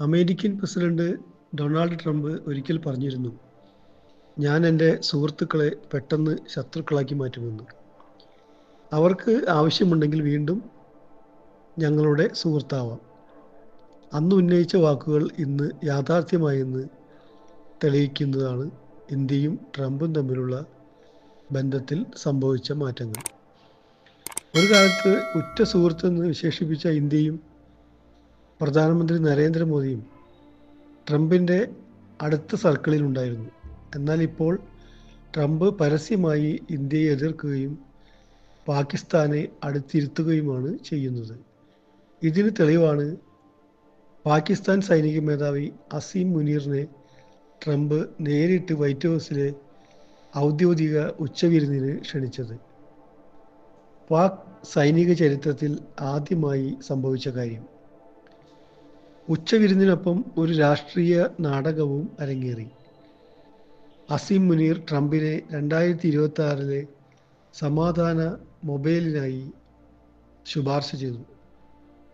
American president Donald Trump ഒരിക്കൽ പറഞ്ഞിരുന്നു ഞാൻ എന്റെ സുഹൃത്തുക്കളെ പെട്ടെന്ന് ശത്രുക്കളാക്കി മാറ്റുമെന്ന്. അവർക്ക് ആവശ്യമുണ്ടെങ്കിൽ വീണ്ടും ഞങ്ങളുടെ സുഹൃത്താവാം. അന്ന് ഉന്നയിച്ച വാക്കുകൾ ഇന്ന് യാഥാർത്ഥ്യമായെന്ന് തെളിയിക്കുന്നതാണ് ഇന്ത്യയും ട്രംപും തമ്മിലുള്ള ബന്ധത്തിൽ സംഭവിച്ച മാറ്റങ്ങൾ. ഒരു കാലത്ത് ഉറ്റ സുഹൃത്തെന്ന് വിശേഷിപ്പിച്ച ഇന്ത്യയും പ്രധാനമന്ത്രി നരേന്ദ്രമോദിയും ട്രംപിന്റെ അടുത്ത സർക്കിളിൽ ഉണ്ടായിരുന്നു. എന്നാൽ ഇപ്പോൾ ട്രംപ് പരസ്യമായി ഇന്ത്യയെ എതിർക്കുകയും പാകിസ്ഥാനെ അടുത്തിരുത്തുകയുമാണ് ചെയ്യുന്നത്. ഇതിന് തെളിവാണ് പാകിസ്ഥാൻ സൈനിക മേധാവി അസീം മുനീറിനെ ട്രംപ് നേരിട്ട് വൈറ്റ് ഹൗസിലെ ഔദ്യോഗിക ഉച്ചവിരുന്നിന് ക്ഷണിച്ചത്. പാക് സൈനിക ചരിത്രത്തിൽ ആദ്യമായി സംഭവിച്ച കാര്യം. ഉച്ചവിരുന്നിനൊപ്പം ഒരു രാഷ്ട്രീയ നാടകവും അരങ്ങേറി. അസീം മുനീർ ട്രംപിനെ രണ്ടായിരത്തി ഇരുപത്തി ആറിലെ സമാധാന മൊബൈലിനായി ശുപാർശ ചെയ്തു.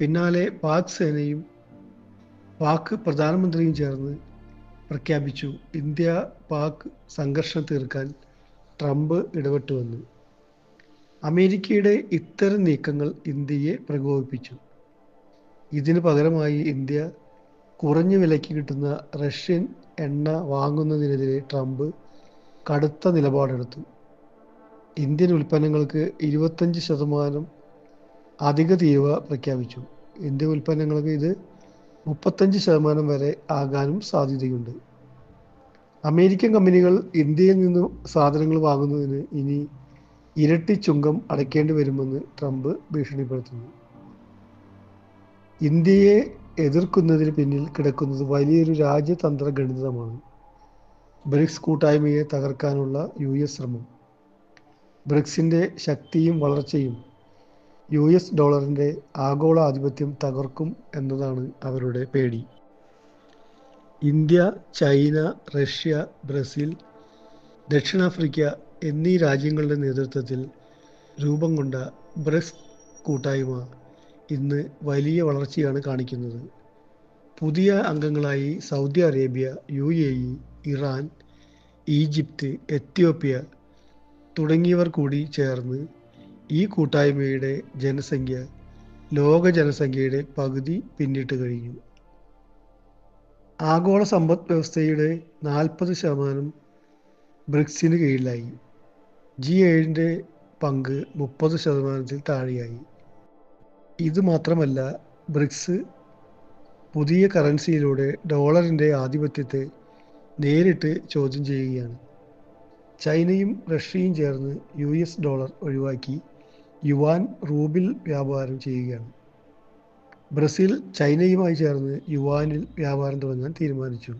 പിന്നാലെ പാക് സേനയും പാക് പ്രധാനമന്ത്രിയും ചേർന്ന് പ്രഖ്യാപിച്ചു ഇന്ത്യ പാക് സംഘർഷം തീർക്കാൻ ട്രംപ് ഇടപെട്ടുവെന്ന്. അമേരിക്കയുടെ ഇത്തരം നീക്കങ്ങൾ ഇന്ത്യയെ പ്രകോപിപ്പിച്ചു. ഇതിന് പകരമായി ഇന്ത്യ കുറഞ്ഞ വിലയ്ക്ക് കിട്ടുന്ന റഷ്യൻ എണ്ണ വാങ്ങുന്നതിനെതിരെ ട്രംപ് കടുത്ത നിലപാടെടുത്തു. ഇന്ത്യൻ ഉൽപ്പന്നങ്ങൾക്ക് ഇരുപത്തഞ്ച് ശതമാനം അധിക തീരുവ പ്രഖ്യാപിച്ചു. ഇന്ത്യൻ ഉൽപ്പന്നങ്ങൾക്ക് ഇത് മുപ്പത്തഞ്ച് ശതമാനം വരെ ആകാനും സാധ്യതയുണ്ട്. അമേരിക്കൻ കമ്പനികൾ ഇന്ത്യയിൽ നിന്ന് സാധനങ്ങൾ വാങ്ങുന്നതിന് ഇനി ഇരട്ടി ചുങ്കം അടയ്ക്കേണ്ടി വരുമെന്ന് ട്രംപ് ഭീഷണിപ്പെടുത്തുന്നു. ഇന്ത്യയെ എതിർക്കുന്നതിന് പിന്നിൽ കിടക്കുന്നത് വലിയൊരു രാജ്യതന്ത്ര ഗണിതമാണ്. ബ്രിക്സ് കൂട്ടായ്മയെ തകർക്കാനുള്ള യു എസ് ശ്രമം. ബ്രിക്സിന്റെ ശക്തിയും വളർച്ചയും യു എസ് ഡോളറിന്റെ ആഗോള ആധിപത്യം തകർക്കും എന്നതാണ് അവരുടെ പേടി. ഇന്ത്യ ചൈന റഷ്യ ബ്രസീൽ ദക്ഷിണാഫ്രിക്ക എന്നീ രാജ്യങ്ങളുടെ നേതൃത്വത്തിൽ രൂപം കൊണ്ട ബ്രിക്സ് കൂട്ടായ്മ ഇന്ന് വലിയ വളർച്ചയാണ് കാണിക്കുന്നത്. പുതിയ അംഗങ്ങളായി Saudi Arabia U A E Iran Egypt Ethiopia തുടങ്ങിയവർ കൂടി ചേർന്ന് ഈ കൂട്ടായ്മയുടെ ജനസംഖ്യ ലോക ജനസംഖ്യയുടെ പകുതി പിന്നിട്ട് കഴിഞ്ഞു. ആഗോള സമ്പദ് വ്യവസ്ഥയുടെ നാൽപ്പത് ശതമാനം ബ്രിക്സിന് കീഴിലായി. ജി ഏഴിന്റെ പങ്ക് മുപ്പത് ശതമാനത്തിൽ താഴെയായി. ഇത് മാത്രമല്ല ബ്രിക്സ് പുതിയ കറൻസിയിലൂടെ ഡോളറിന്റെ ആധിപത്യത്തെ നേരിട്ട് ചോദ്യം ചെയ്യുകയാണ്. ചൈനയും റഷ്യയും ചേർന്ന് യു എസ് ഡോളർ ഒഴിവാക്കി യുവാൻ റൂബിൽ വ്യാപാരം ചെയ്യുകയാണ്. ബ്രസീൽ ചൈനയുമായി ചേർന്ന് യുവാനിൽ വ്യാപാരം തുടങ്ങാൻ തീരുമാനിച്ചു.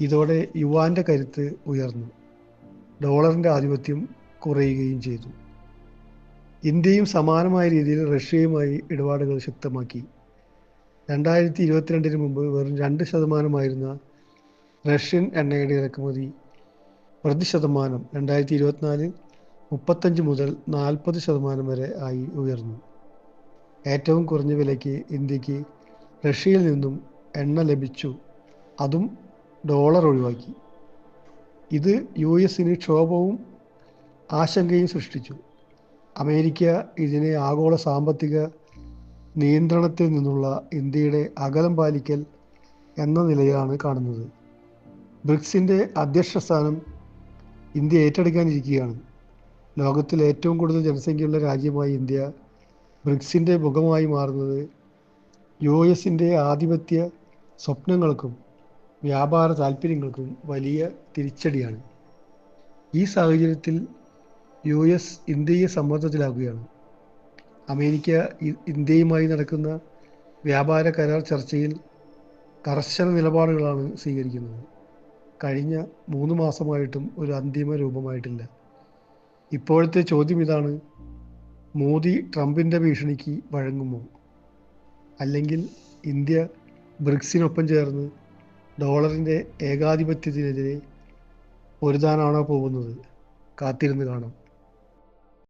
ഇതോടെ യുവാന്റെ കരുത്ത് ഉയർന്നു. ഡോളറിന്റെ ആധിപത്യം കുറയുകയും ചെയ്തു. ഇന്ത്യയും സമാനമായ രീതിയിൽ റഷ്യയുമായി ഇടപാടുകൾ ശക്തമാക്കി. രണ്ടായിരത്തി ഇരുപത്തിരണ്ടിന് മുമ്പ് വെറും രണ്ട് ശതമാനമായിരുന്ന റഷ്യൻ എണ്ണയുടെ ഇറക്കുമതി പ്രതി ശതമാനം രണ്ടായിരത്തി ഇരുപത്തിനാലിൽ മുപ്പത്തഞ്ച് മുതൽ നാൽപ്പത് ശതമാനം വരെ ആയി ഉയർന്നു. ഏറ്റവും കുറഞ്ഞ വിലയ്ക്ക് ഇന്ത്യയ്ക്ക് റഷ്യയിൽ നിന്നും എണ്ണ ലഭിച്ചു. അതും ഡോളർ ഒഴിവാക്കി. ഇത് യു എസിന് ക്ഷോഭവും ആശങ്കയും സൃഷ്ടിച്ചു. അമേരിക്ക ഇതിനെ ആഗോള സാമ്പത്തിക നിയന്ത്രണത്തിൽ നിന്നുള്ള ഇന്ത്യയുടെ അകലം പാലിക്കൽ എന്ന നിലയിലാണ് കാണുന്നത്. ബ്രിക്സിന്റെ അധ്യക്ഷ സ്ഥാനം ഇന്ത്യ ഏറ്റെടുക്കാനിരിക്കുകയാണ്. ലോകത്തിൽ ഏറ്റവും കൂടുതൽ ജനസംഖ്യയുള്ള രാജ്യമായി ഇന്ത്യ ബ്രിക്സിന്റെ മുഖമായി മാറുന്നത് യു എസിന്റെ ആധിപത്യ സ്വപ്നങ്ങൾക്കും വ്യാപാര താല്പര്യങ്ങൾക്കും വലിയ തിരിച്ചടിയാണ്. ഈ സാഹചര്യത്തിൽ യു എസ് ഇന്ത്യയെ സമ്മർദ്ദത്തിലാക്കുകയാണ്. അമേരിക്ക ഇന്ത്യയുമായി നടക്കുന്ന വ്യാപാര കരാർ ചർച്ചയിൽ കർശന നിലപാടുകളാണ് സ്വീകരിക്കുന്നത്. കഴിഞ്ഞ മൂന്ന് മാസമായിട്ടും ഒരു അന്തിമ രൂപമായിട്ടില്ല. ഇപ്പോഴത്തെ ചോദ്യം ഇതാണ് മോദി ട്രംപിന്റെ ഭീഷണിക്ക് വഴങ്ങുമോ? അല്ലെങ്കിൽ ഇന്ത്യ ബ്രിക്സിനൊപ്പം ചേർന്ന് ഡോളറിന്റെ ഏകാധിപത്യത്തിനെതിരെ പൊരുതാനാണോ പോകുന്നത്? കാത്തിരുന്ന് കാണാം.